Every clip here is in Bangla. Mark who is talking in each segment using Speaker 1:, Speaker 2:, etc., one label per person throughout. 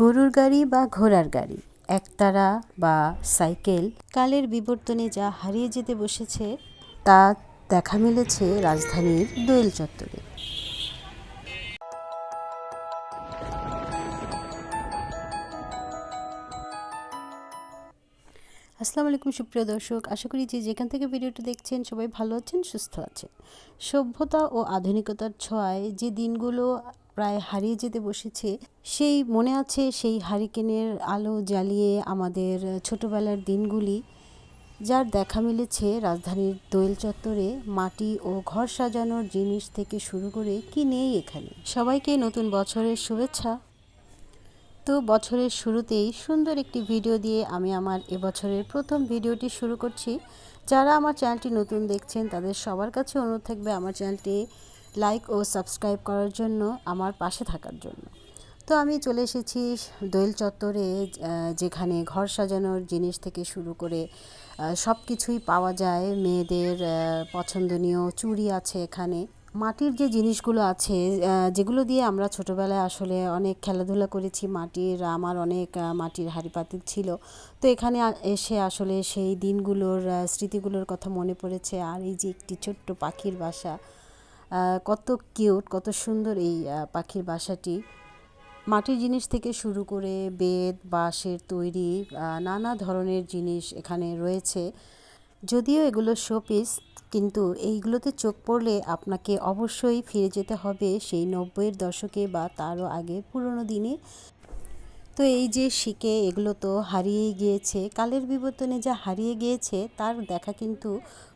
Speaker 1: গরুর গাড়ি বা ঘোড়ার গাড়ি, একতারা বা সাইকেল, কালের বিবর্তনে যা হারিয়ে যেতে বসেছে, তা দেখা মিলেছে রাজধানীর দোয়েল চত্বরে। আসসালামু আলাইকুম, সুপ্রিয় দর্শক। আশা করি যে যেখান থেকে ভিডিওটি দেখছেন, সবাই ভালো আছেন, সুস্থ আছেন। সভ্যতা ও আধুনিকতার ছোঁয়ায় যে দিনগুলো প্রায় হারিয়ে যেতে বসেছে, সেই মনে আছে সেই হারিকেনের আলো জ্বালিয়ে আমাদের ছোটবেলার দিনগুলি, যার দেখা মিলেছে রাজধানীর দোয়েল চত্বরে মাটি ও ঘর সাজানোর জিনিস থেকে শুরু করে কি নেই এখানে। সবাইকে নতুন বছরের শুভেচ্ছা। তো বছরের শুরুতেই সুন্দর একটি ভিডিও দিয়ে আমি আমার এবছরের প্রথম ভিডিওটি শুরু করছি। যারা আমার চ্যানেলটি নতুন দেখছেন, তাদের সবার কাছে অনুরোধ থাকবে আমার চ্যানেলটি লাইক ও সাবস্ক্রাইব করার জন্য আমার পাশে থাকার জন্য। তো আমি চলে এসেছি দোয়েল চত্বরে যেখানে ঘর সাজানোর জিনিস থেকে শুরু করে সব কিছুই পাওয়া যায়। মেয়েদের পছন্দনীয় চুড়ি আছে এখানে। মাটির যে জিনিসগুলো আছে যেগুলো দিয়ে আমরা ছোটোবেলায় আসলে অনেক খেলাধুলা করেছি, মাটির, আমার অনেক মাটির হাঁড়ি ছিল। তো এখানে এসে আসলে সেই দিনগুলোর স্মৃতিগুলোর কথা মনে পড়েছে। আর এই যে একটি ছোট্ট পাখির বাসা কত কিউট, কত সুন্দর এই পাখির বাসাটি। মাটির জিনিস থেকে শুরু করে বেদ বাঁশের তৈরি নানা ধরনের জিনিস এখানে রয়েছে। যদিও এগুলো শোপিস, কিন্তু এইগুলোতে চোখ পড়লে আপনাকে অবশ্যই ফিরে যেতে হবে সেই নব্বইয়ের দশকে বা তারও আগে পুরনো দিনে। তো এই যে শিকে, এগুলো তো হারিয়েই গিয়েছে। কালের বিবর্তনে যা হারিয়ে গিয়েছে, তার দেখা কিন্তু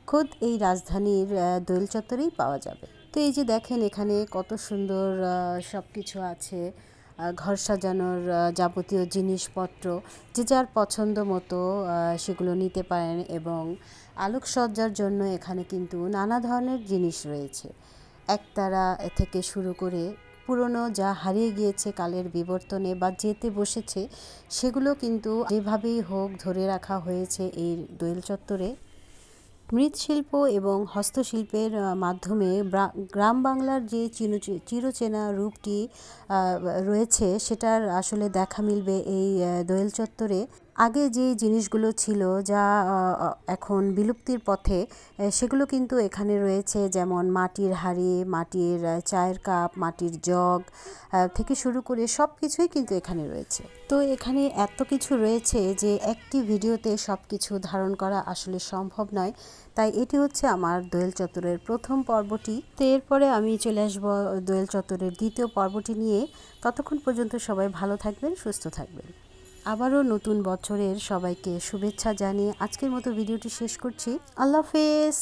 Speaker 1: খোদ এই রাজধানীর দোয়েল চত্বরেই পাওয়া যাবে। তো এই যে দেখেন এখানে কত সুন্দর সব কিছু আছে ঘর সাজানোর যাবতীয় জিনিসপত্র, যে যার পছন্দ মতো সেগুলো নিতে পারেন এবং আলোকসজ্জার জন্য এখানে কিন্তু নানা ধরনের জিনিস রয়েছে। একতারা থেকে শুরু করে পুরনো যা হারিয়ে গিয়েছে কালের বিবর্তনে বা যেতে বসেছে, সেগুলো কিন্তু যেভাবেই হোক ধরে রাখা হয়েছে এই দোয়েল চত্বরে। মৃৎশিল্প এবং হস্তশিল্পের মাধ্যমে গ্রাম বাংলার যে চিরচেনা রূপটি রয়েছে, সেটার আসলে দেখা মিলবে এই দোয়েল চত্বরে। আগে যে জিনিসগুলো ছিল যা এখন বিলুপ্তির পথে সেগুলো কিন্তু এখানে রয়েছে। যেমন মাটির হাঁড়ি, মাটির চায়ের কাপ, মাটির জগ থেকে শুরু করে সব কিছুই কিন্তু এখানে রয়েছে। তো এখানে এত কিছু রয়েছে যে একটি ভিডিওতে সব কিছু ধারণ করা আসলে সম্ভব নয়। তাই এটি হচ্ছে আমার দোয়েল চত্বরের প্রথম পর্বটি। তো এরপরে আমি চলে আসব দোয়েল চত্বরের দ্বিতীয় পর্বটি নিয়ে। ততক্ষণ পর্যন্ত সবাই ভালো থাকবেন, সুস্থ থাকবেন। আবারও নতুন বছরের সবাইকে শুভেচ্ছা জানিয়ে আজকের মতো ভিডিওটি শেষ করছি। আল্লাহ হাফেজ।